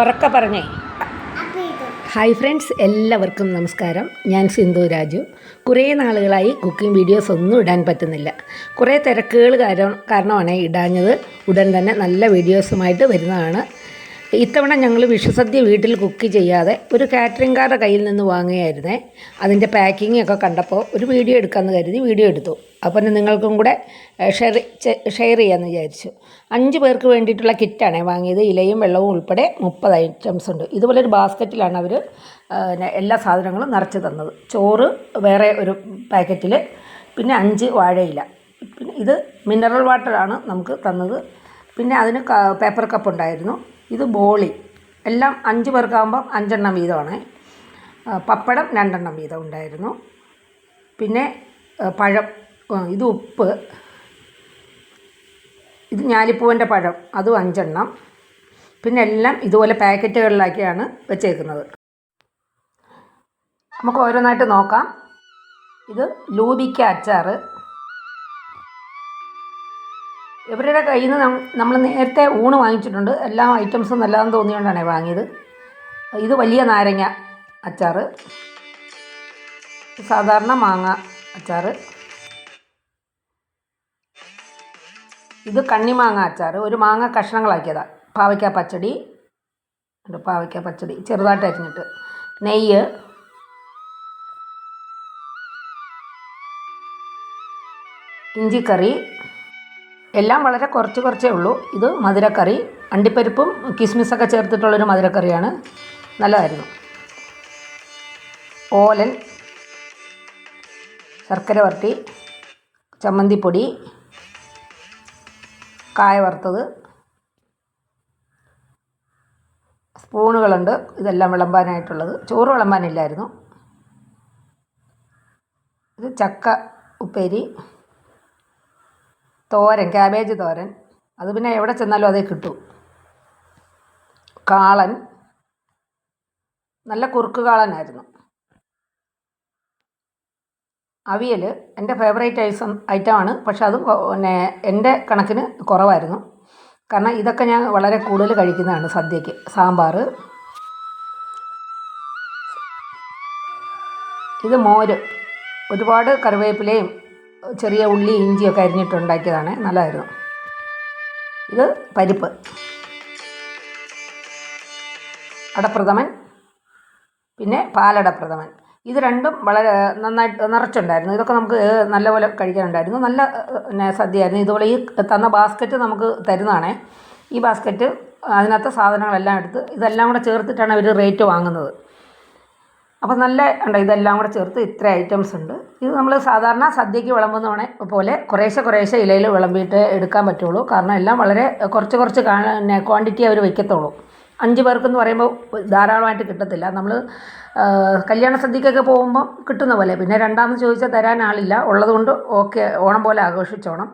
ഉറക്കെ പറഞ്ഞേ. Hi friends എല്ലാവർക്കും നമസ്കാരം. ഞാൻ സിന്ധു രാജു. കുറേ നാളുകളായി കുക്കിംഗ് വീഡിയോസ് ഒന്നും ഇടാൻ പറ്റുന്നില്ല. കുറേ തിരക്കുകൾ കാരണം കാരണമാണ് ഇടാഞ്ഞത്. ഉടൻ തന്നെ നല്ല വീഡിയോസുമായിട്ട് വരുന്നതാണ്. ഇത്തവണ ഞങ്ങൾ വിഷുസദ്യ വീട്ടിൽ കുക്ക് ചെയ്യാതെ ഒരു കാറ്ററിംഗുകാരുടെ കയ്യിൽ നിന്ന് വാങ്ങുകയായിരുന്നേ. അതിന്റെ പാക്കിംഗ് ഒക്കെ കണ്ടപ്പോൾ ഒരു വീഡിയോ എടുക്കാമെന്ന് കരുതി വീഡിയോ എടുത്തു. അപ്പം നിങ്ങൾക്കും കൂടെ ഷെയർ ഷെയർ ചെയ്യാമെന്ന് വിചാരിച്ചു. അഞ്ച് പേർക്ക് വേണ്ടിയിട്ടുള്ള കിറ്റാണ് വാങ്ങിയത്. ഇലയും വെള്ളവും ഉൾപ്പെടെ മുപ്പത് ഐറ്റംസ് ഉണ്ട്. ഇതുപോലെ ഒരു ബാസ്ക്കറ്റിലാണ് അവർ എല്ലാ സാധനങ്ങളും നിറച്ച് തന്നത്. ചോറ് വേറെ ഒരു പാക്കറ്റിൽ പിന്നെ അഞ്ച് വാഴയില. പിന്നെ ഇത് മിനറൽ വാട്ടറാണ് നമുക്ക് തന്നത്. പിന്നെ അതിന് പേപ്പർ കപ്പ് ഉണ്ടായിരുന്നു. ഇത് ബോളി എല്ലാം അഞ്ച് പേർക്കാകുമ്പം അഞ്ചെണ്ണം വീതമാണ്. പപ്പടം രണ്ടെണ്ണം വീതം ഉണ്ടായിരുന്നു. പിന്നെ പഴം ഇത് ഉപ്പ്. ഇത് ഞാലിപ്പൂവന്റെ പഴം അതും അഞ്ചെണ്ണം. പിന്നെ എല്ലാം ഇതുപോലെ പാക്കറ്റുകളിലാക്കിയാണ് വെച്ചേക്കുന്നത്. നമുക്ക് ഓരോന്നായിട്ട് നോക്കാം. ഇത് ലൂബിക്ക അച്ചാറ്. ഇവരുടെ കയ്യിൽ നിന്ന് നമ്മൾ നേരത്തെ ഊണ് വാങ്ങിച്ചിട്ടുണ്ട്. എല്ലാ ഐറ്റംസും നല്ലതാണെന്ന് തോന്നിയോണ്ടാണ് വാങ്ങിയത്. ഇത് വലിയ നാരങ്ങ അച്ചാർ സാധാരണ മാങ്ങ അച്ചാർ ഇത് കണ്ണിമാങ്ങ അച്ചാർ ഒരു മാങ്ങ കഷ്ണങ്ങളാക്കിയതാണ് പാവയ്ക്ക പച്ചടി. പാവയ്ക്ക പച്ചടി. ചെറുതായിട്ട് അരിഞ്ഞിട്ട്. നെയ്യ്. ഇഞ്ചിക്കറി. എല്ലാം വളരെ കുറച്ച് കുറച്ചേ ഉള്ളൂ. ഇത് മധുരക്കറി. അണ്ടിപ്പരിപ്പും കിസ്മിസൊക്കെ ചേർത്തിട്ടുള്ളൊരു മധുരക്കറിയാണ്. നല്ലതായിരുന്നു. ഓലൻ. ശർക്കര വരട്ടി. ചമ്മന്തിപ്പൊടി. കായ വറുത്തത്. സ്പൂണുകളുണ്ട്. ഇതെല്ലാം വിളമ്പാനായിട്ടുള്ളത്. ചോറ് വിളമ്പാനില്ലായിരുന്നു. ഇത് ചക്ക ഉപ്പേരി. തോരൻ ക്യാബേജ് തോരൻ. അത് പിന്നെ എവിടെ ചെന്നാലും അതേ കിട്ടൂ. കാളൻ. നല്ല കുറുക്ക് കാളനായിരുന്നു. അവിയൽ എന്റെ ഫേവറേറ്റ് ഐസം ഐറ്റമാണ് പക്ഷെ അതും പിന്നെ എന്റെ കണക്കിന് കുറവായിരുന്നു. കാരണം ഇതൊക്കെ ഞാൻ വളരെ കൂടുതൽ കഴിക്കുന്നതാണ് സദ്യക്ക് സാമ്പാർ. ഇത് മോര്. ഒരുപാട് കറിവേപ്പിലയും ചെറിയ ഉള്ളി ഇഞ്ചിയൊക്കെ അരിഞ്ഞിട്ടുണ്ടാക്കിയതാണ്. നല്ലതായിരുന്നു. ഇത് പരിപ്പ്. അടപ്രഥമൻ പിന്നെ പാലടപ്രഥമൻ. ഇത് രണ്ടും വളരെ നന്നായിട്ട് നിറച്ചുണ്ടായിരുന്നു. ഇതൊക്കെ നമുക്ക് നല്ലപോലെ കഴിക്കാനുണ്ടായിരുന്നു. നല്ല പിന്നെ സദ്യയായിരുന്നു. ഇതുപോലെ ഈ തന്ന ബാസ്ക്കറ്റ് നമുക്ക് തരുന്നതാണേ. ഈ ബാസ്ക്കറ്റ് അതിനകത്ത് സാധനങ്ങളെല്ലാം എടുത്ത് ഇതെല്ലാം കൂടെ ചേർത്തിട്ടാണ് അവർ റേറ്റ് വാങ്ങുന്നത്. അപ്പോൾ നല്ല ഉണ്ട് ഇതെല്ലാം കൂടെ ചേർത്ത് ഇത്ര ഐറ്റംസ് ഉണ്ട്. ഇത് നമ്മൾ സാധാരണ സദ്യയ്ക്ക് വിളമ്പുന്ന പോലെ കുറേശ്ശെ കുറേശ്ശെ ഇലയിൽ വിളമ്പിയിട്ട് എടുക്കാൻ പറ്റുള്ളൂ. കാരണം എല്ലാം വളരെ കുറച്ച് കുറച്ച് ക്വാണ്ടിറ്റി അവർ വയ്ക്കത്തുള്ളൂ അഞ്ച് പേർക്കെന്ന് പറയുമ്പോൾ ധാരാളമായിട്ട് കിട്ടത്തില്ല. നമ്മൾ കല്യാണ സദ്യക്കൊക്കെ പോകുമ്പോൾ കിട്ടുന്ന പോലെ. പിന്നെ രണ്ടാമത് ചോദിച്ചാൽ തരാൻ ആളില്ല. ഉള്ളതുകൊണ്ട് ഓക്കെ ഓണം പോലെ ആഘോഷിച്ചോണം.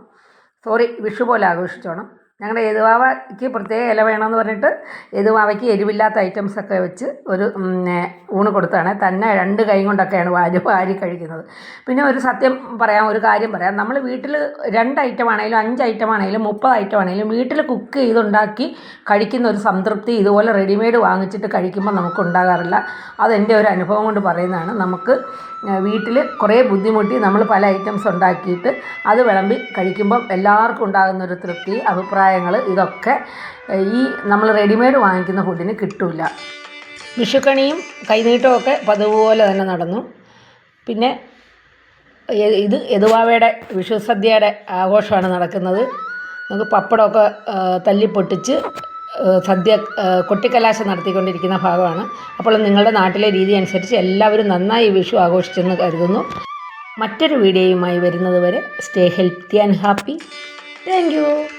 സോറി വിഷു പോലെ ആഘോഷിച്ചോണം. ഞങ്ങളുടെ ഏതുവാവയ്ക്ക് പ്രത്യേക ഇല വേണമെന്ന് പറഞ്ഞിട്ട് ഏതുവാവയ്ക്ക് എരിവില്ലാത്ത ഐറ്റംസ് ഒക്കെ വെച്ച് ഒരു ഊണ് കൊടുത്താണ് തന്നെ രണ്ട് കൈ കൊണ്ടൊക്കെയാണ് വാരി വാരി കഴിക്കുന്നത്. പിന്നെ ഒരു സത്യം പറയാം ഒരു കാര്യം പറയാം. നമ്മൾ വീട്ടിൽ രണ്ട് ഐറ്റം ആണെങ്കിലും അഞ്ച് ഐറ്റം ആണെങ്കിലും മുപ്പത് ഐറ്റം ആണെങ്കിലും വീട്ടിൽ കുക്ക് ചെയ്തുണ്ടാക്കി കഴിക്കുന്ന ഒരു സംതൃപ്തി ഇതുപോലെ റെഡിമെയ്ഡ് വാങ്ങിച്ചിട്ട് കഴിക്കുമ്പോൾ നമുക്ക് ഉണ്ടാകാറില്ല. അതെന്റെ ഒരു അനുഭവം കൊണ്ട് പറയുന്നതാണ്. നമുക്ക് വീട്ടിൽ കുറേ ബുദ്ധിമുട്ടി നമ്മൾ പല ഐറ്റംസ് ഉണ്ടാക്കിയിട്ട് അത് വിളമ്പി കഴിക്കുമ്പോൾ എല്ലാവർക്കും ഉണ്ടാകുന്ന ഒരു തൃപ്തി അഭിപ്രായങ്ങൾ ഇതൊക്കെ ഈ നമ്മൾ റെഡിമെയ്ഡ് വാങ്ങിക്കുന്ന ഫുഡിന് കിട്ടില്ല വിഷുക്കണിയും കൈനീട്ടവും ഒക്കെ പതുപോലെ തന്നെ നടന്നു. പിന്നെ ഇത് യദുവാവയുടെ വിഷു സദ്യയുടെ ആഘോഷമാണ് നടക്കുന്നത്. നമുക്ക് പപ്പടമൊക്കെ തല്ലിപ്പൊട്ടിച്ച് സദ്യ കൊട്ടിക്കലാശം നടത്തിക്കൊണ്ടിരിക്കുന്ന ഭാഗമാണ്. അപ്പോൾ നിങ്ങളുടെ നാട്ടിലെ രീതി അനുസരിച്ച് എല്ലാവരും നന്നായി വിഷു ആഘോഷിച്ചെന്ന് കരുതുന്നു. മറ്റൊരു വീഡിയോയുമായി വരുന്നത് വരെ stay healthy and happy thank